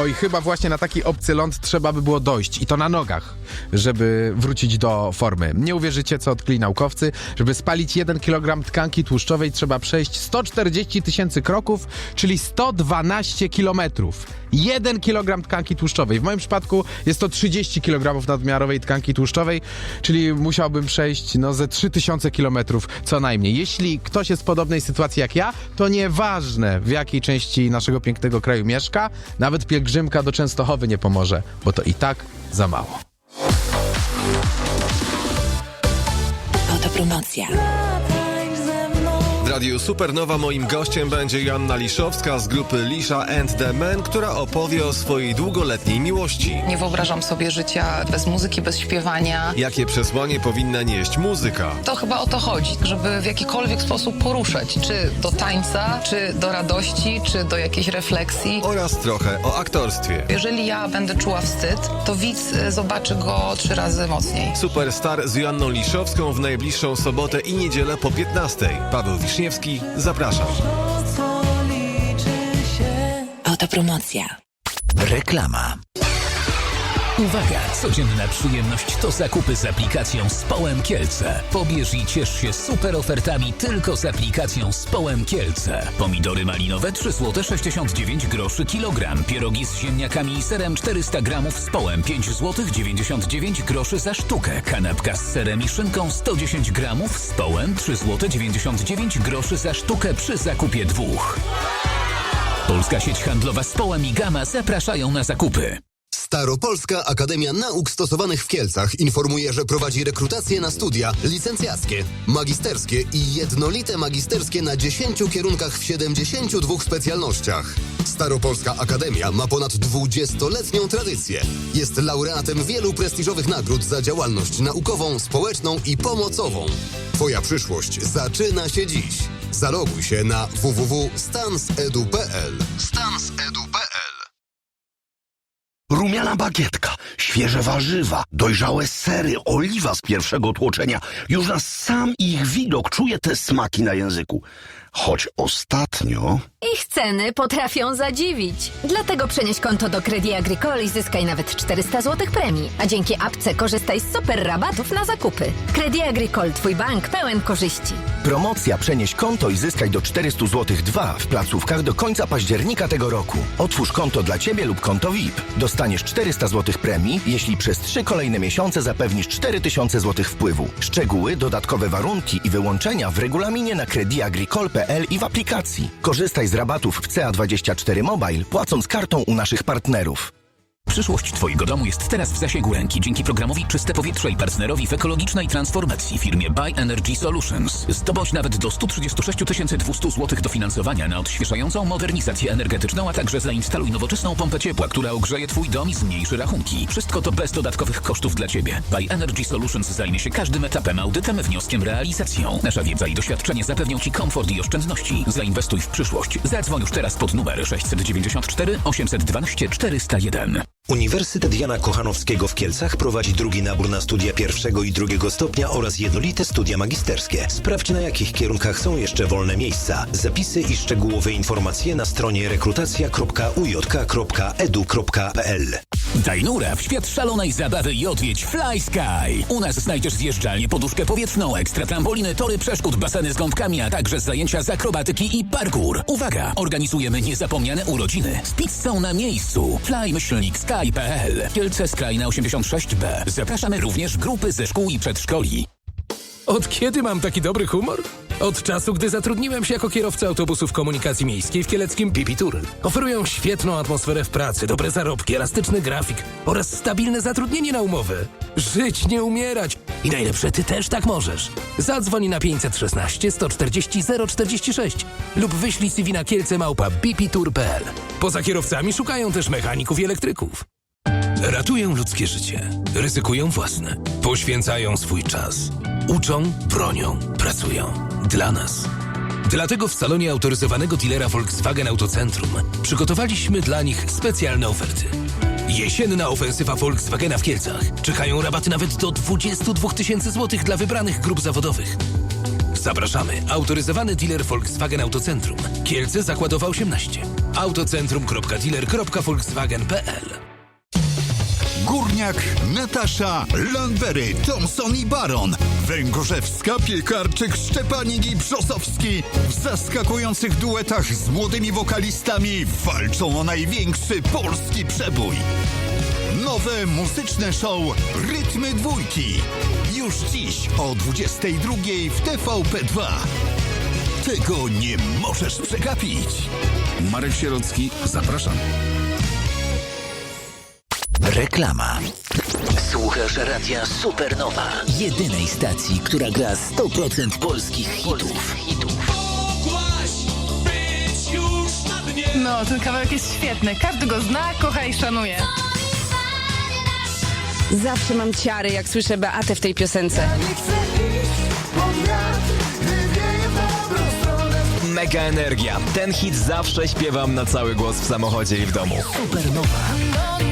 Oj, chyba właśnie na taki obcy ląd trzeba by było dojść i to na nogach, żeby wrócić do formy. Nie uwierzycie, co odkryli naukowcy. Żeby spalić 1 kg tkanki tłuszczowej trzeba przejść 140 tysięcy kroków, czyli 112 kilometrów. 1 kg tkanki tłuszczowej. W moim przypadku jest to 30 kg nadmiarowej tkanki tłuszczowej, czyli musiałbym przejść no ze 3000 km co najmniej. Jeśli ktoś jest w podobnej sytuacji jak ja, to nieważne w jakiej części naszego pięknego kraju mieszka, nawet pielgrzymka do Częstochowy nie pomoże, bo to i tak za mało. Autopromocja. Radiu Supernowa moim gościem będzie Joanna Liszowska z grupy Lisza and the Men, która opowie o swojej długoletniej miłości. Nie wyobrażam sobie życia bez muzyki, bez śpiewania. Jakie przesłanie powinna nieść muzyka? To chyba o to chodzi, żeby w jakikolwiek sposób poruszać, czy do tańca, czy do radości, czy do jakiejś refleksji. Oraz trochę o aktorstwie. Jeżeli ja będę czuła wstyd, to widz y, zobaczy go trzy razy mocniej. Superstar z Joanną Liszowską w najbliższą sobotę i niedzielę po 15. Paweł Wiszniewski, zapraszam. Autopromocja. Reklama. Uwaga! Codzienna przyjemność to zakupy z aplikacją Społem Kielce. Pobierz i ciesz się super ofertami tylko z aplikacją Społem Kielce. Pomidory malinowe 3 zł 69 groszy kilogram. Pierogi z ziemniakami i serem 400 gramów z połem 5 zł 99 groszy za sztukę. Kanapka z serem i szynką 110 gramów z połem 3 zł 99 groszy za sztukę przy zakupie dwóch. Polska sieć handlowa Społem i Gama zapraszają na zakupy. Staropolska Akademia Nauk Stosowanych w Kielcach informuje, że prowadzi rekrutacje na studia licencjackie, magisterskie i jednolite magisterskie na 10 kierunkach w 72 specjalnościach. Staropolska Akademia ma ponad 20-letnią tradycję. Jest laureatem wielu prestiżowych nagród za działalność naukową, społeczną i pomocową. Twoja przyszłość zaczyna się dziś. Zaloguj się na www.stansedu.pl stansedu.pl Rumiana bagietka, świeże warzywa, dojrzałe sery, oliwa z pierwszego tłoczenia. Już na sam ich widok czuję te smaki na języku. Choć ostatnio... Ich ceny potrafią zadziwić. Dlatego przenieś konto do Credit Agricole i zyskaj nawet 400 zł premii. A dzięki apce korzystaj z super rabatów na zakupy. Credit Agricole, twój bank pełen korzyści. Promocja Przenieś konto i zyskaj do 400 zł 2 w placówkach do końca października tego roku. Otwórz konto dla Ciebie lub konto VIP. Dostaniesz 400 zł premii, jeśli przez 3 kolejne miesiące zapewnisz 4000 zł wpływu. Szczegóły, dodatkowe warunki i wyłączenia w regulaminie na crediagricole.pl i w aplikacji. Korzystaj z rabatów w CA24 Mobile, płacąc kartą u naszych partnerów. Przyszłość Twojego domu jest teraz w zasięgu ręki dzięki programowi Czyste Powietrze i partnerowi w ekologicznej transformacji firmie Buy Energy Solutions. Zdobądź nawet do 136 200 zł dofinansowania na odświeżającą modernizację energetyczną, a także zainstaluj nowoczesną pompę ciepła, która ogrzeje Twój dom i zmniejszy rachunki. Wszystko to bez dodatkowych kosztów dla Ciebie. Buy Energy Solutions zajmie się każdym etapem, audytem, wnioskiem, realizacją. Nasza wiedza i doświadczenie zapewnią Ci komfort i oszczędności. Zainwestuj w przyszłość. Zadzwoń już teraz pod numer 694 812 401. Uniwersytet Jana Kochanowskiego w Kielcach prowadzi drugi nabór na studia pierwszego i drugiego stopnia oraz jednolite studia magisterskie. Sprawdź na jakich kierunkach są jeszcze wolne miejsca. Zapisy i szczegółowe informacje na stronie rekrutacja.ujk.edu.pl Daj nura w świat szalonej zabawy i odwiedź Fly Sky. U nas znajdziesz zjeżdżalnię, poduszkę powietrzną, ekstra trampoliny, tory przeszkód, baseny z gąbkami, a także zajęcia z akrobatyki i parkour. Uwaga! Organizujemy niezapomniane urodziny z pizzą na miejscu. Fly-sky.pl Kielce Skrajna 86B. Zapraszamy również grupy ze szkół i przedszkoli. Od kiedy mam taki dobry humor? Od czasu, gdy zatrudniłem się jako kierowca autobusów komunikacji miejskiej w kieleckim Pipi Tour. Oferują świetną atmosferę w pracy, dobre zarobki, elastyczny grafik oraz stabilne zatrudnienie na umowę. Żyć, nie umierać. I najlepsze, ty też tak możesz. Zadzwoń na 516 140 046 lub wyślij CV na kielce małpa bipitour.pl. Poza kierowcami szukają też mechaników i elektryków. Ratują ludzkie życie, ryzykują własne, poświęcają swój czas. Uczą, bronią, pracują. Dla nas. Dlatego w salonie autoryzowanego dealera Volkswagen Autocentrum przygotowaliśmy dla nich specjalne oferty. Jesienna ofensywa Volkswagena w Kielcach. Czekają rabaty nawet do 22 tysięcy złotych dla wybranych grup zawodowych. Zapraszamy. Autoryzowany dealer Volkswagen Autocentrum. Kielce Zakładowa 18. autocentrum.dealer.volkswagen.pl Górniak, Natasza, Landberry, Thompson i Baron. Węgorzewska, Piekarczyk, Szczepanik i Brzosowski w zaskakujących duetach z młodymi wokalistami walczą o największy polski przebój. Nowe muzyczne show Rytmy Dwójki. Już dziś o 22 w TVP2. Tego nie możesz przegapić. Marek Sierocki, zapraszam. Reklama. Słuchasz radia Supernowa. Jedynej stacji, która gra 100% polskich hitów. No, ten kawałek jest świetny. Każdy go zna, kocha i szanuje. Zawsze mam ciary, jak słyszę Beatę w tej piosence. Mega energia. Ten hit zawsze śpiewam na cały głos w samochodzie i w domu. Supernowa.